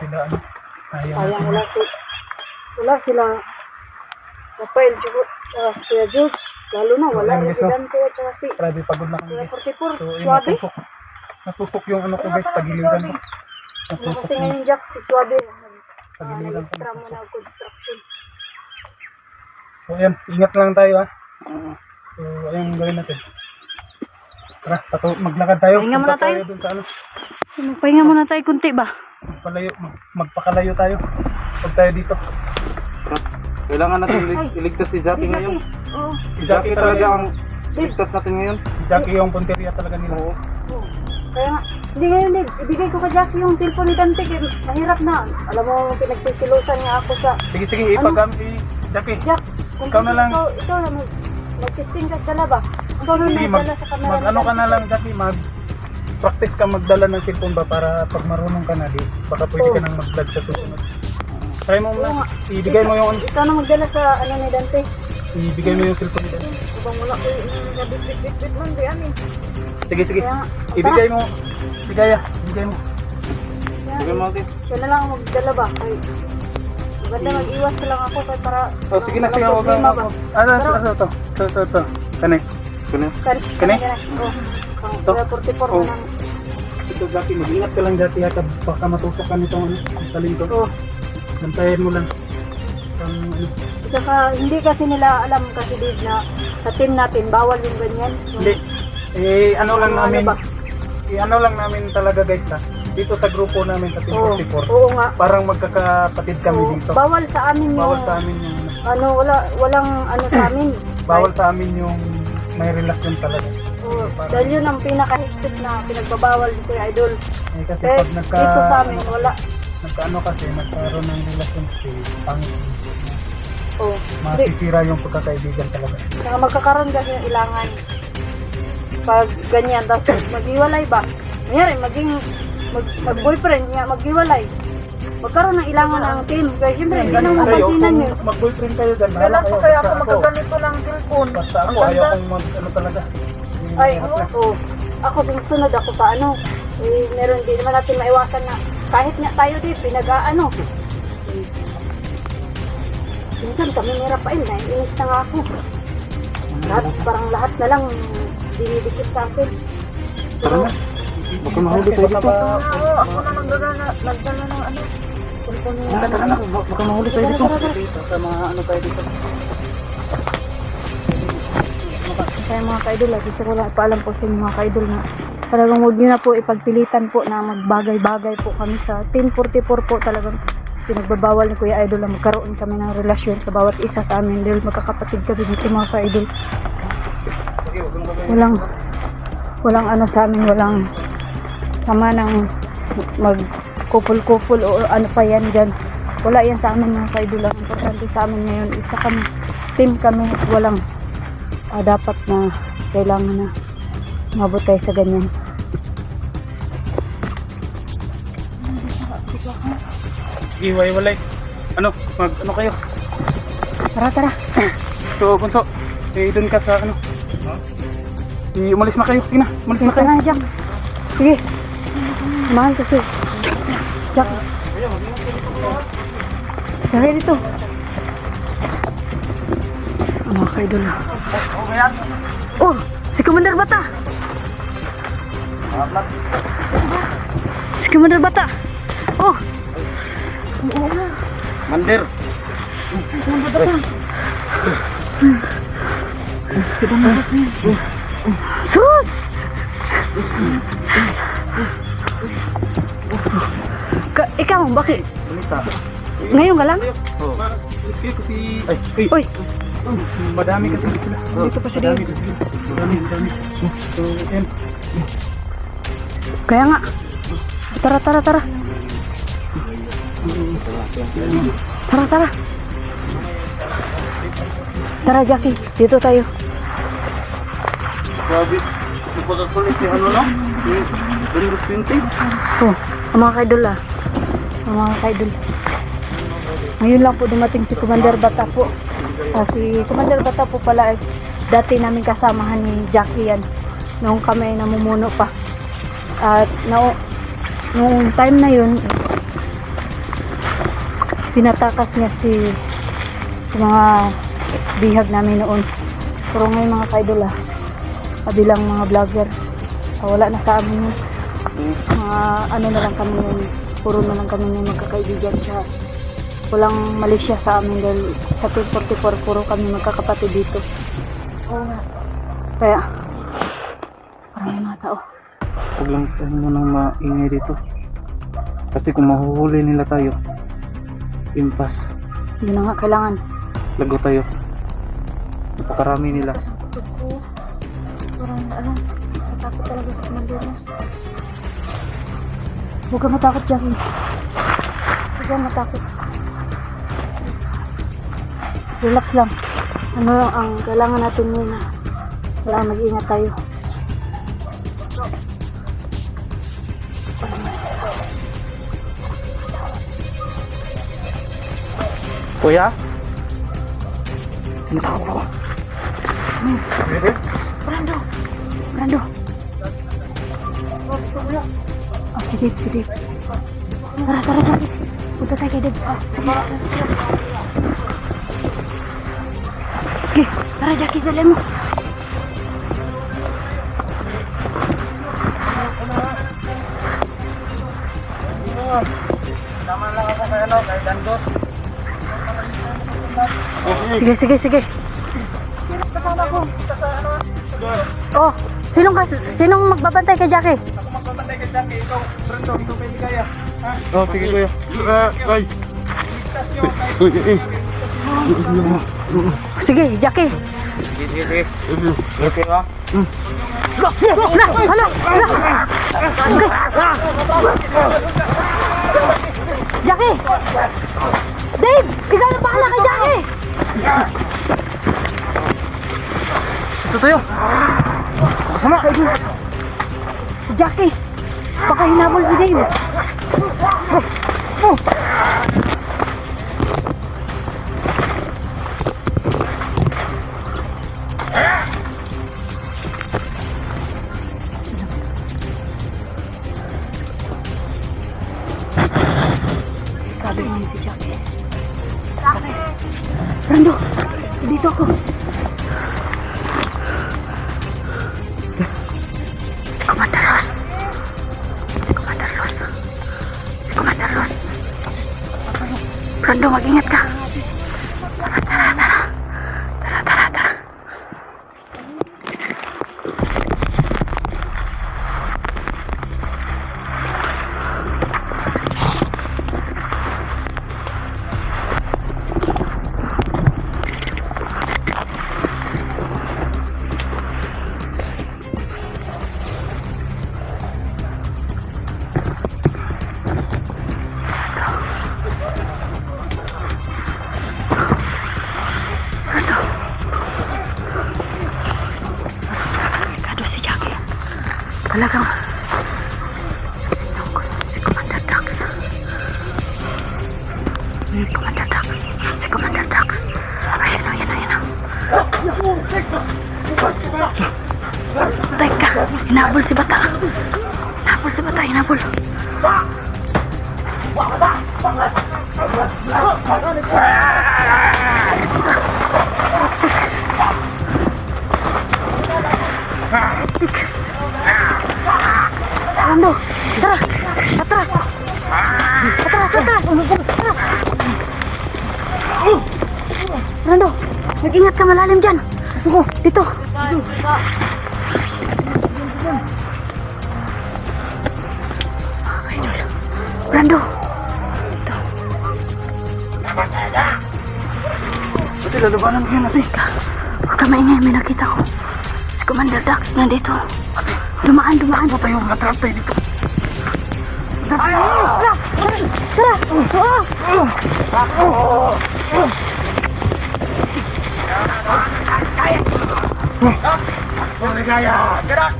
sila ano. Ayaw Sayang natin. wala si wala sila Rafael uh, Kuya George lalo na wala oh. Dante at saka si Grabe pagod na kami Kuya guys. 44 So, yun, Suabe natusok. Natusok yung ano ko guys, pagiliran ko. Natusok kasi ngayon Jack si Suabe pagiliran ko. nag-extra mo na construction So ayan, ingat lang tayo ha. So ayan ang gawin natin. Tara, pato, maglakad tayo. Pahinga muna Punta tayo. Dun sa ano, Magpahinga muna tayo kunti ba? Magpalayo, mag, magpakalayo tayo. Pag tayo dito. Kailangan natin ilig- iligtas si Jackie Si ngayon. Jackie oo Si Jackie talaga ang iligtas natin ngayon. Si Jackie yung punteriya talaga nila. oo. Kaya nga, hindi ngayon Dave, ibigay ko kay Jackie yung cellphone ni Dante kaya mahirap na. Alam mo, pinagtitilusan niya ako sa Sige, sige, Ano? ipagam si Jackie. Jack, kung Ikaw na lang. Ikaw, ikaw na mag, mag-testing ka dala ba? Ikaw na Sige, mag, nagdala sa camera. mag ni ano ka Dante. na lang Jackie, mag practice ka magdala ng cellphone ba para pag marunong ka na di, baka pwede ka Oo. nang mag-vlog sa susunod. Try mo Oo muna. nga. Ibigay mo yung Ikaw na magdala sa ano ni Dante. ibigay mo yung cellphone nila. Ibang wala ko yung nabit-bit-bit man di ani. Sige, sige. Kaya nga, Ibigay mo. Ibigay ah. Ibigay mo. kaya, Sige mo natin. siya na lang ang magdala ba? Ay, maganda mag-iwas na lang ako kay para Oh, sige na, sige. Huwag kang... Ano, ano, ano, to? To, to, to. Kanay. Kanya. Kan, Kani? Oh, ang Ito? Kuya 44 Oh. Ito, Jackie, mag-ingat ka lang, Jackie, at baka matusok ka nitong ano, talento. Oh. Bantayan mo lang. Ang, ano, Saka hindi kasi nila alam kasi Dave na sa team natin bawal yung ganyan. Yung- hindi. Eh, ano lang Ano namin, ba? eh, ano lang namin talaga, guys, ha? Dito sa grupo namin sa Team Oo, 44. oo nga. Parang magkakapatid kami Oo, dito. bawal sa amin yung Bawal sa amin yung, ano, ano wala walang ano sa amin. bawal sa amin yung may relasyon talaga. Oo, dahil yun ang pinakahigpit na pinagbabawal dito yung idol. Eh, kasi Eh, pag nagka, dito sa amin wala. nagkaano kasi, nagkaroon ng relasyon. Oo. Hindi, Masisira yung pagkakaibigan talaga. saka magkakaroon kasi ng ilangan. Pag ganyan, tapos maghiwalay ba? Nangyari, maging mag, mag-boyfriend niya, maghiwalay. Magkaroon ng ilangan ang team. Kaya siyempre, hindi nang mapansinan kung yun. mag-boyfriend kayo dyan, Kailan kayo. kaya ako magkaganito ng cellphone? Basta ako, ayaw kong mag, ano talaga. Ay, oo. oo. Ako sumusunod ako sa ano. Eh, meron din naman natin maiwasan na kahit nga tayo din, pinag-ano. Eh, Minsan kami ni Rafael, naiinis na nga ako. Lahat, parang lahat na lang dinidikit sa akin. Tara na. Baka mahuli tayo Baka dito. Oo, ako na nagdala, nagdala ng ano. Baka mahuli tayo dito. Tara, tara, tara. Dito sa mga ano tayo dito. Kaya mga ka-idol, gusto ko lang ipaalam po sa inyo mga ka-idol na talagang huwag nyo na po ipagpilitan po na magbagay-bagay po kami sa Team 44 po talagang pinagbabawal ni Kuya Idol na magkaroon kami ng relasyon sa bawat isa sa amin dahil magkakapatid kami dito mga ka-idol. Walang, walang ano sa amin, walang sama ng mag kupul-kupul o ano pa yan dyan. Wala yan sa amin mga ka-idol. Ang importante sa amin ngayon, isa kami, team kami, walang ah, dapat na kailangan na mabot tayo sa ganyan. Iway-walay. Ano, mag, ano kayo? Tara, tara. So, Bunso, eh, dun ka sa ano? Eh, umalis na kayo. Sige na, umalis na kayo. na, Jack. Sige. Mahal kasi. Jack. Tara dito. Mga kaidol. Oh, si Commander Bata. Si Commander Bata. Oh, Mandir. sus! Ka ikaw, bakit? Ngayon ka lang? Oh. Kasi... Ay, Uy, madami kasi sila. dito pa Madami kasi sila. Madami, madami. So, yan. Kaya nga. Tara, tara, tara. Tara, tara. Tara, Jackie. Dito tayo. Grabe. Ano no? Yung Windows 20. Oh, ang mga kaidol ah. Ang mga kaidol. Ngayon lang po dumating si Commander Bata po. Ah, si Commander Bata po pala ay dati namin kasamahan ni Jackie yan. Noong kami ay namumuno pa. At no, noong time na yun, pinatakas niya si, mga bihag namin noon. Pero ngayon mga kaidol ah, kabilang mga vlogger, ah, wala na sa amin yun. Mga ano na lang kami yun, puro na lang kami yung magkakaibigan siya. Walang mali siya sa amin dahil sa 244 puro kami magkakapatid dito. Kaya, parang may mga tao. Huwag lang tayo munang maingay dito. Kasi kung mahuhuli nila tayo, impas. Hindi na nga kailangan. Lago tayo. Napakarami nila. Parang ano, matakot talaga sa manduro. Huwag ka matakot, Jackie. Huwag ka matakot. Relax lang. Ano lang ang kailangan natin na kailangan mag-ingat tayo. Kuya? Brando! Brando! Oh, sige, sige. Tara, tara, tara. Punta tayo kay Deb. Oh, sige. Okay, tara, Jackie, dali mo. Kay kay. Sige, sige, sige. Oh, sinong kas sinong magbabantay kay Jackie? Ako magpapantay kay Jackie, ikaw, Brando, ikaw kay Ligaya. Ha? Oh, sige kuya. Ah, ay. Ligtas nyo, kahit Uy, eh. Sige, Jackie. Sige, sige. Okay ba? Hala, hala, hala. Jackie! Dave! Ikaw na bahala kay Jackie! Ito tayo. Kasama. Si Jackie! Baka hinabol si Dave. Sabi Brando, mag-ingat ka. Talagang si Commander Dax. Si Commander Dax. Si Commander Dax. Ayun na, ayun na, ayun na. Teka, hinabol si Bata. Hinabol si Bata, hinabol. Rando, Atras! Rando, mag-ingat ka malalim dyan. Dito, dito. Rando. Dito. Pati lalabanan ko yun natin. Huwag ka maingay, may nakita ko. Si Commander Dax nandito. Dumaan, dumaan. Ano tayo mga trapay dito? Tara! Tara! Gerak!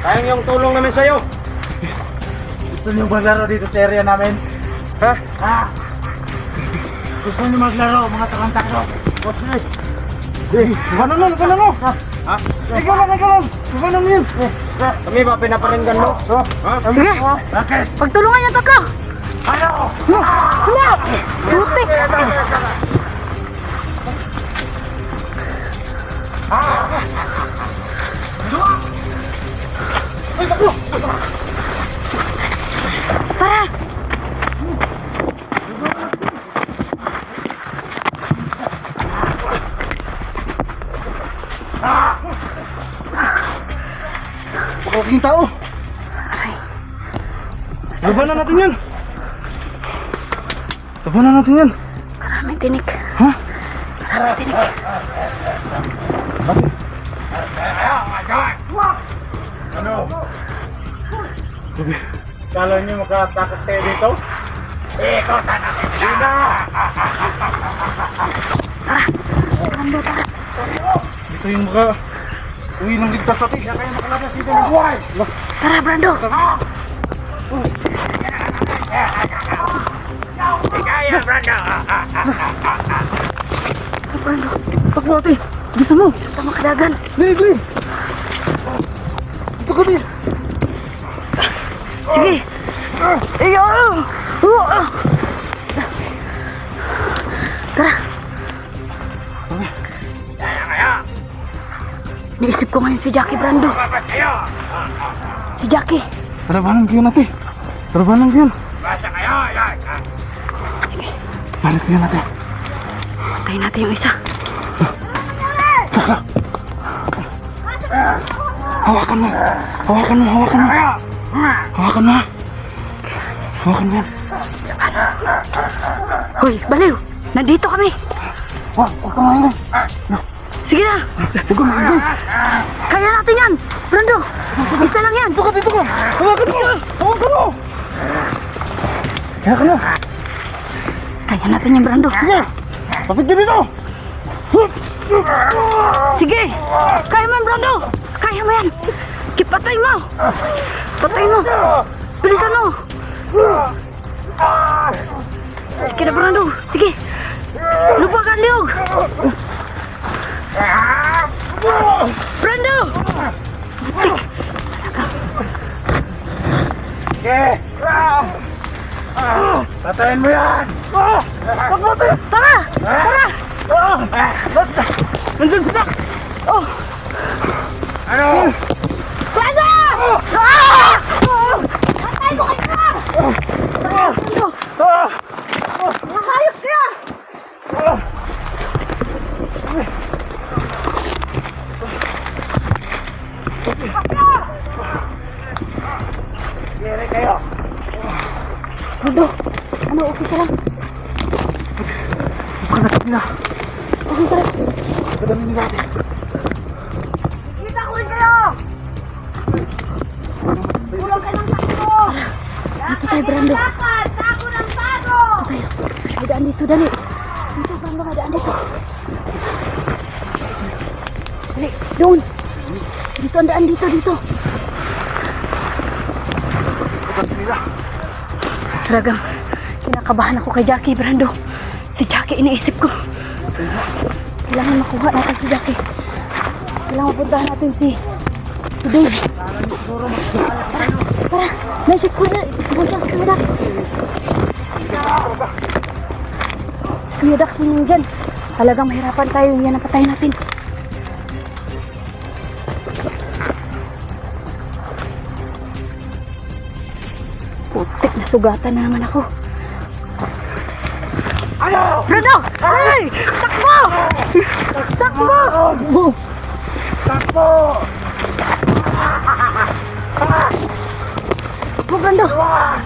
Sayang yung tulong namin sa'yo. Gusto niyo maglaro dito sa area namin? Ha? Ha? Gusto niyo maglaro, mga takang-taklo? Okay. Eh, ano na, ano na? Ha? Ikaw lang, ikaw lang. Ano na yun? Kami ba pinaparinggan mo? Sige. Pagtulungan niyo tatlo. Ano? Wala. Putik. Tara. Pagkaking tao. Labanan natin yan. Labanan natin yan. Maraming tinik. Ha? Maraming tinik. Ano? Kala niyo makatakas kayo dito? Ikaw sana Sina! Brando, tara. Dito yung mga uwi ng ligtas natin. Kaya kayo makalabas dito ng buhay! Tara, Brando. Kaya, Brando! Brando. Ate. Bisa mo. Sama kadagan. Dali, dali. Ito ka din. Sige. Iyo. Tara. Niisip ko ngayon si Jackie Brando. Si Jackie. Tarabanan ko yun ate. Tarabanan ko yun. Basa kayo! Yan! Balik ko yun ate. Patayin natin yung isa. Hawakan mo. Hawakan mo, hawakan mo. Hawakan mo. Hawakan mo yan. Hoy, baliw. Nandito kami. Wag, huwag ka maingay. Sige na. Huwag ka maingay. Kaya natin yan. Brando. Isa lang yan. Ka, dito ka. Hawakan mo. Hawakan mo. Hawakan mo. Kaya natin yan, Brando. Tapit ka dito. Sige. Kaya mo yan, Brando. Kaya mo yan. Kipatay mo. Patay mo. Bilisan mo. Sige na, Brando. Sige. Lupa ka, Liog. Brando. Butik. Okay! Patayin mo yan! Tara. Tara. Nandun sila. Oh. Ano? Brando! Patay ko kayo! Brando. Mahayop ka! Kiri kayo! Brando. Ano, okay ka lang? Ka natin nila. Okay ka lang? Kadami nila ate. Kita ko kayo! Tulong ka ng takbo! Dito tayo, Brando. Tago ng tago! Dito tayo. May daan dito, dali. Dito, Brando, daan dito. Dali, doon. Dito ang daan, dito, dito. Talagang kinakabahan ako kay Jackie, Brando. Si Jackie, iniisip ko. Kailangan makuha natin si Jackie. Kailangan mapuntahan natin si, si Dave. Tara, naisip ko na. Punta si Kuya Dax. Si Kuya Dax na dyan. Talagang mahirapan tayo. Yan ang patayin natin. Sugatan na naman ako. Ano? Brando! Ay! Takbo! Takbo! Takbo! Takbo, Brando!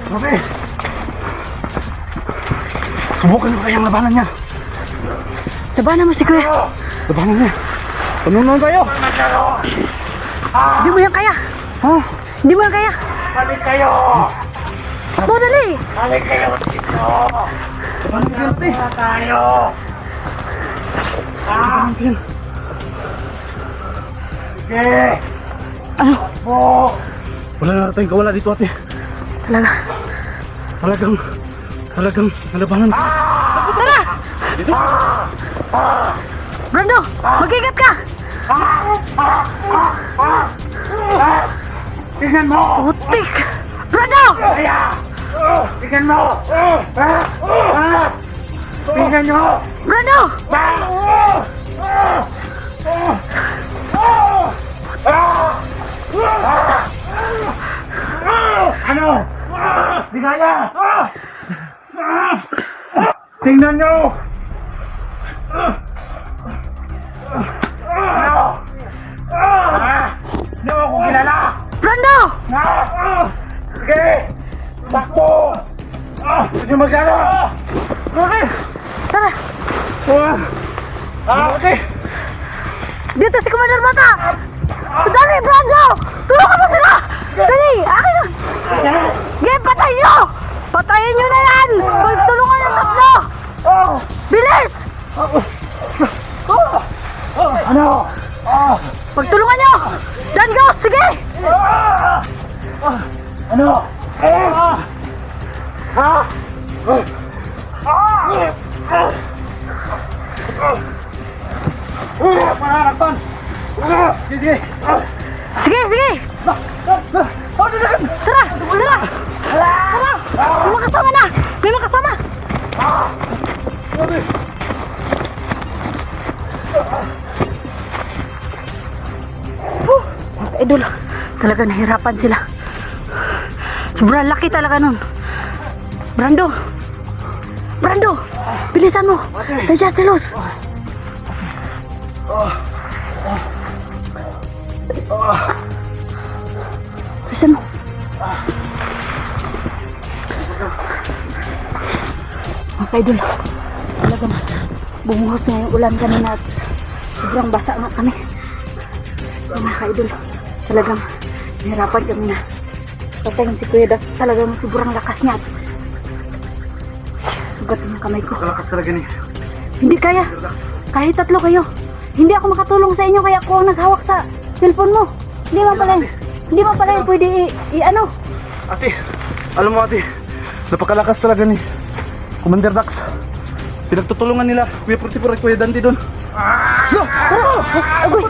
Grabe. Subukan ko kayang labanan niya. Labanan mo si Kuya. Labanan niya. Panunuan tayo. Hindi mo yan kaya. Ha? Hindi mo yan kaya. Balik kayo! Takbo, dali! Balik kayo dito! Labanan ko yan ate. Wala tayo! Ah! Labanan ko yan. Sige! Ano? Po! Wala na tayong kawala dito ate. Talaga. Talagang, talagang nalabanan. Tara! Brando! Mag-ingat ka! Tingnan mo! Putik! Brando! Tingnan mo! Ah! Ah! Tingnan nyo! Brando! Ano? Di kaya! Tingnan nyo! Ano? Hindi mo ako kilala! Brando! Ah! Sige! Takbo! Ah! Hindi masyado! Okay! Tara! Ah! Ah! Okay! Dito si Commander Mata! Dali, Brando! Tulungan mo sila! Dali! Akin na! Game, patayin nyo! Patayin nyo na yan! Tulungan yung tatlo! Bilis! Ano? Ah! Pagtulungan nyo! Dan go! Sige! Ah! Ah! Ano? Ah! Ah! Sige! Sige, sige! Tara! Tara! Tara! May makasama na! May makasama! Sabi! Huh! Mga idol, talaga nahirapan sila. Sobrang laki talaga nun. Brando! Brando! Bilisan mo! Nandiyan si Luz! Bilisan mo! Mga idol, talagang bumuhos na yung ulan kanina at sobrang basa nga kami. Mga ka-idol, talagang nahirapan kami na patayin si Kuya Dax. Talagang sobrang lakas niya. Sugat yung kamay ko. Kalakas talaga ni. Hindi kaya. Kahit tatlo kayo. Hindi ako makatulong sa inyo kaya ako ang naghawak sa cellphone mo. Hindi mo pala, hindi mo pala pwede i, i- ano. Ate, alam mo ate, napakalakas talaga ni Commander Dax. Pinagtutulungan nila, Kuya Purtipur at Kuya Dante doon. No! Tara! Agoy!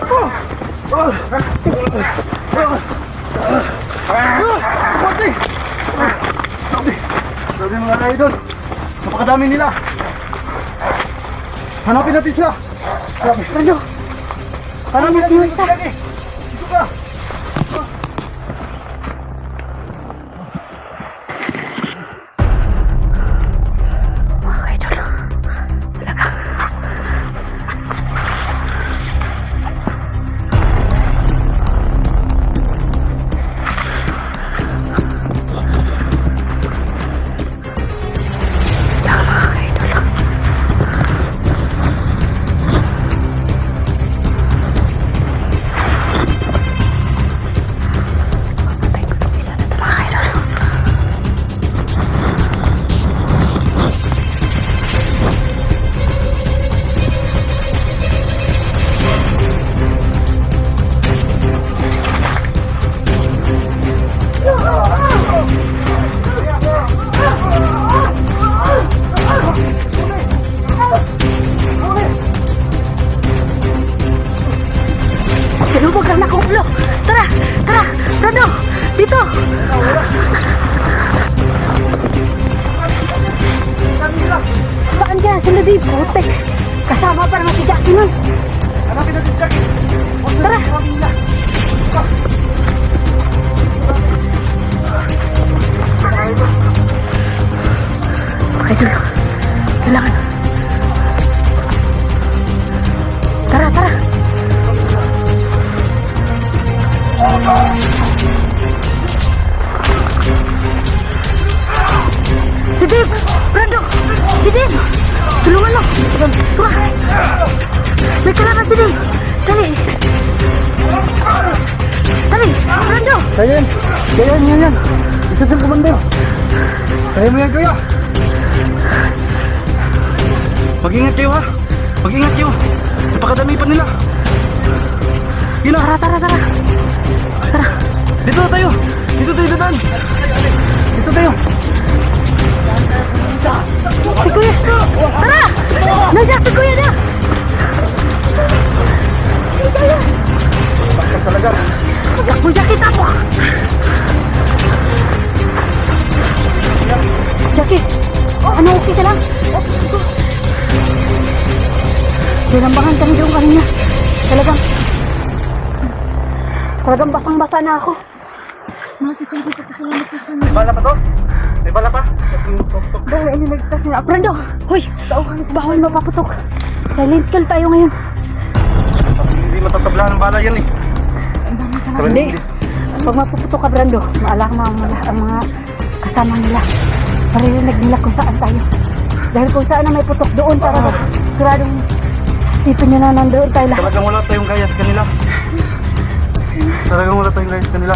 Ate! Sabi, sabi mga idol, napakadami nila. Hanapin natin sila. Sabi, Brando! hanapin natin sila. Idol, kailangan. Tara, tara! Si Dave! Brando! Si Dave! Tulungan mo! Tara! May kalaban si Dave! Dali! Dali! Brando! Kaya yan. Kaya yan. Isa siyang commander. Kaya mo yan, kuya. Mag-ingat kayo ha. Mag-ingat kayo. Napakadami pa nila. Yun na, tara, tara, tara. Tara. Dito tayo. Dito tayo dadaan. Dito tayo. Si Kuya. Tara. Nandiyan si Kuya na. Bakit talaga? Kuya, kita ko. Jackie, ano okay ka lang? Binambangan kami doon kanina. Talagang, talagang basang-basa na ako. May bala pa to? May bala pa? Dahil ini nagtas na. Brando! Hoy! Bawal mapaputok. Silent kill tayo ngayon. Hindi matatablahan ng bala yan eh. Hindi. Pag mapuputok ka, Brando, maalarma ang mga, ang mga kasama nila. Maririnig nila kung saan tayo. Dahil kung saan na may putok doon, para siguradong isipin nyo na nandoon tayo lahat. Talagang wala tayong gayas kanila. Talagang wala tayong gayas kanila.